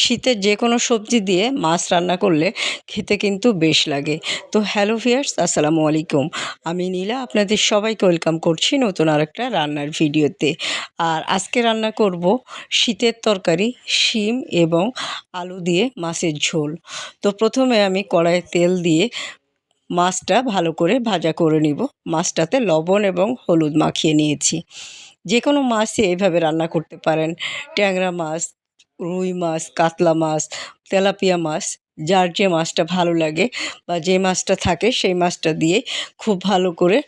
শীতের যে কোনো সবজি দিয়ে মাছ রান্না করলে খেতে কিন্তু বেশ লাগে। তো হ্যালো ভিয়ার্স আসসালামু আলাইকুম। আমি নীলা, আপনাদের সবাইকে ওয়েলকাম করছি নতুন আরেকটা রান্নার ভিডিওতে। আর আজকে রান্না করব শীতের তরকারি, শিম এবং আলু দিয়ে মাছের ঝোল। তো প্রথমে আমি কড়াইয়ে তেল দিয়ে মাছটা ভালো করে ভাজা করে নিব। মাছটাতে লবণ এবং হলুদ মাখিয়ে নিয়েছি। যে কোনো মাছই এইভাবে রান্না করতে পারেন। ট্যাংরা মাছ রুই মাছ, কাতলা মাছ, তেলাপিয়া মাছ, যার যে মাছটা ভালো লাগে বা যে মাছটা থাকে সেই মাছটা দিয়ে খুব ভালো করে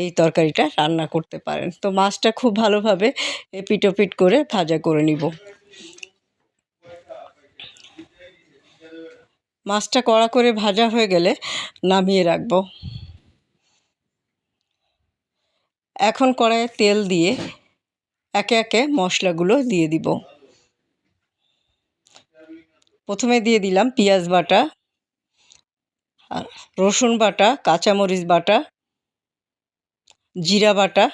এই তরকারিটা রান্না করতে পারেন। তো মাছটা খুব ভালোভাবে এপিট ওপিট করে ভাজা করে নিব। মাছটা কড়া করে ভাজা হয়ে গেলে নামিয়ে রাখব। এখন কড়াইয়ে তেল দিয়ে একে একে মশলাগুলো দিয়ে দিব। প্রথমে দিয়ে দিলাম পেঁয়াজ বাটা রসুন বাটা, কাঁচামরিচ বাটা, জিরা বাটা,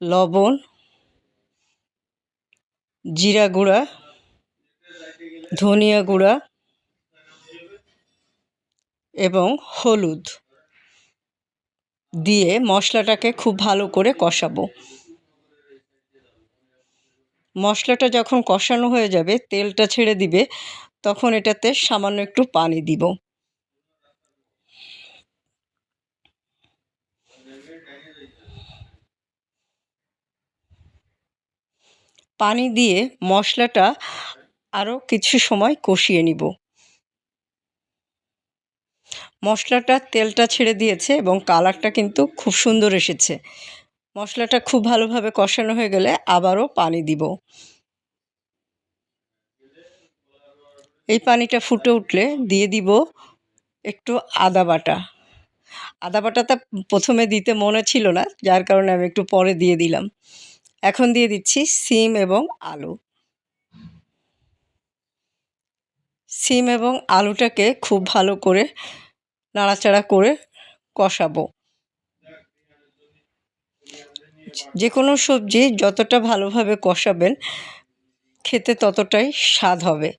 লবণ, জিরা গুঁড়া, ধনিয়া গুঁড়া এবং হলুদ দিয়ে মশলাটাকে খুব ভালো করে কষাবো। মশলাটা যখন কষানো হয়ে যাবে, তেলটা ছেড়ে দিবে, তখন এটাতে সামান্য একটু পানি দিব। পানি দিয়ে মশলাটা আরও কিছু সময় কষিয়ে নিব। মশলাটা তেলটা ছেড়ে দিয়েছে এবং কালারটা কিন্তু খুব সুন্দর এসেছে। মশলাটা খুব ভালোভাবে কষানো হয়ে গেলে আবারও পানি দিব। এই পানিটা ফুটে উঠলে দিয়ে দিব একটু আদা বাটা। আদা বাটাটা প্রথমে দিতে মনে ছিল না, যার কারণে আমি একটু পরে দিয়ে দিলাম। এখন দিয়ে দিচ্ছি সিম এবং আলু। সিম এবং আলুটাকে খুব ভালো করে নাড়াচাড়া করে কষাবো। যে কোনো সবজি যতটা ভালোভাবে কষাবেন, খেতে ততটাই স্বাদ হবে।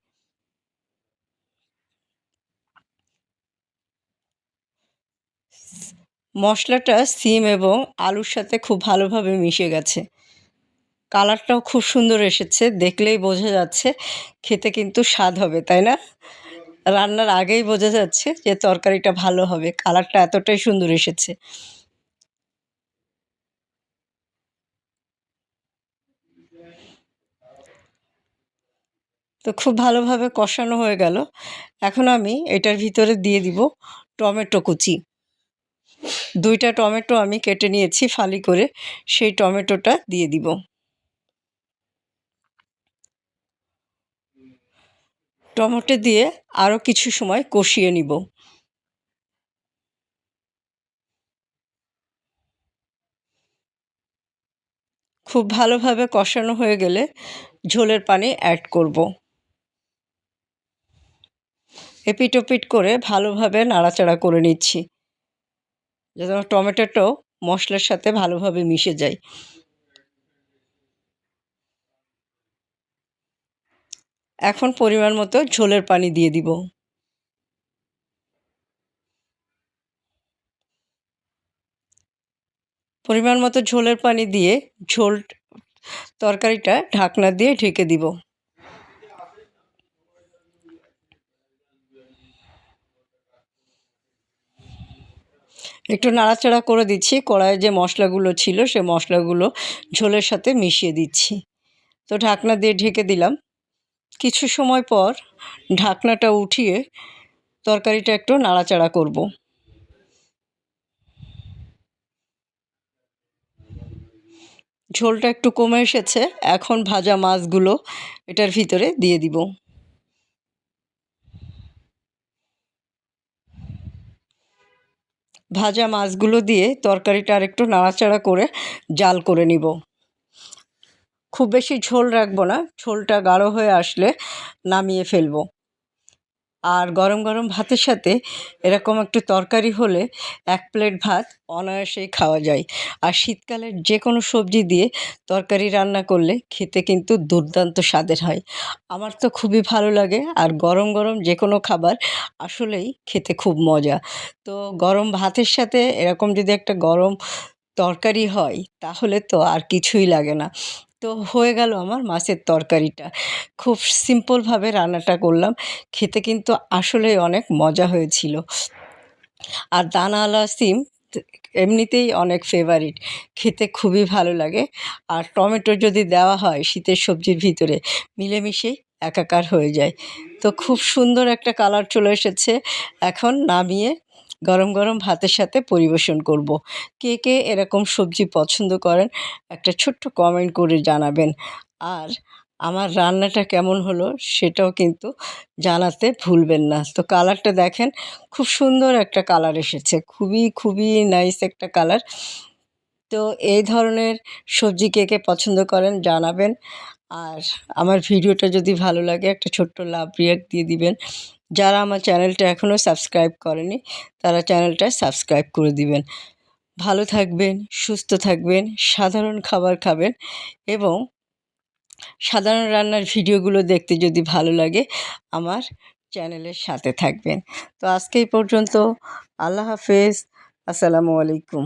মশলাটা সিম এবং আলুর সাথে খুব ভালোভাবে মিশে গেছে। কালারটাও খুব সুন্দর এসেছে, দেখলেই বোঝা যাচ্ছে খেতে কিন্তু স্বাদ হবে, তাই না? রান্নার আগেই বোঝা যাচ্ছে যে তরকারিটা ভালো হবে, কালারটা এতটাই সুন্দর এসেছে। তো খুব ভালোভাবে কষানো হয়ে গেল। এখন আমি এটার ভিতরে দিয়ে দিব টমেটো কুচি। দুইটা টমেটো আমি কেটে নিয়েছি ফালি করে, সেই টমেটোটা দিয়ে দিব। টমেটো দিয়ে আরও কিছু সময় কষিয়ে নিব। খুব ভালোভাবে কষানো হয়ে গেলে ঝোলের পানি অ্যাড করব। এপিট ওপিট করে ভালোভাবে নাড়াচাড়া করে নিচ্ছি। যাতে আমার টমেটোটাও মশলার সাথে ভালোভাবে মিশে যায়। এখন পরিমাণ মতো ঝোলের পানি দিয়ে দিব। পরিমাণ মতো ঝোলের পানি দিয়ে ঝোল তরকারিটা ঢাকনা দিয়ে ঢেকে দিব। একটু নাড়াচাড়া করে দিচ্ছি, কড়াইয়ে যে মশলাগুলো ছিল সে মশলাগুলো ঝোলের সাথে মিশিয়ে দিচ্ছি। তো ঢাকনা দিয়ে ঢেকে দিলাম। কিছু সময় পর ঢাকনাটা উঠিয়ে তরকারিটা একটু নাড়াচাড়া করব। ঝোলটা একটু কমে এসেছে, এখন ভাজা মাছগুলো এটার ভিতরে দিয়ে দিব। ভাজা মাছগুলো দিয়ে তরকারিটা আরেকটু নাড়াচাড়া করে জাল করে নিব। খুব বেশি ঝোল রাখব না, ঝোলটা গাঢ় হয়ে আসলে নামিয়ে ফেলব। আর গরম গরম ভাতের সাথে এরকম একটু তরকারি হলে এক প্লেট ভাত অনায়াসেই খাওয়া যায়। আর শীতকালের যে কোনো সবজি দিয়ে তরকারি রান্না করলে খেতে কিন্তু দুর্দান্ত স্বাদের হয়। আমার তো খুবই ভালো লাগে আর গরম গরম যে কোনো খাবার আসলেই খেতে খুব মজা। তো গরম ভাতের সাথে এরকম যদি একটা গরম তরকারি হয় তাহলে তো আর কিছুই লাগে না। তো হয়ে গেল আমার মাছের তরকারিটা। খুব সিম্পলভাবে রান্নাটা করলাম। খেতে কিন্তু আসলেই অনেক মজা হয়েছিল। আর দানাওয়ালা সিম এমনিতেই অনেক ফেভারিট খেতে খুবই ভালো লাগে। আর টমেটো যদি দেওয়া হয় শীতের সবজির ভিতরে, মিলেমিশেই একাকার হয়ে যায়। তো খুব সুন্দর একটা কালার চলে এসেছে। এখন নামিয়ে গরম গরম ভাতের সাথে পরিবেশন করব। কে কে এরকম সবজি পছন্দ করেন, একটা ছোট্ট কমেন্ট করে জানাবেন। আর আমার রান্নাটা কেমন হলো সেটাও কিন্তু জানাতে ভুলবেন না। তো কালারটা দেখেন, খুব সুন্দর একটা কালার এসেছে। খুবই খুবই নাইস একটা কালার তো এই ধরনের সবজি কে কে পছন্দ করেন জানাবেন। আর আমার ভিডিওটা যদি ভালো লাগে, একটা ছোট্ট লাভ রিয়াক্ট দিয়ে দিবেন। যারা আমার চ্যানেলটা এখনও সাবস্ক্রাইব করেনি, তারা চ্যানেলটা সাবস্ক্রাইব করে দিবেন। ভালো থাকবেন, সুস্থ থাকবেন, সাধারণ খাবার খাবেন এবং সাধারণ রান্নার ভিডিওগুলো দেখতে যদি ভালো লাগে, আমার চ্যানেলের সাথে থাকবেন। তো আজকে এই পর্যন্ত, আল্লাহ হাফেজ, আসসালামু আলাইকুম।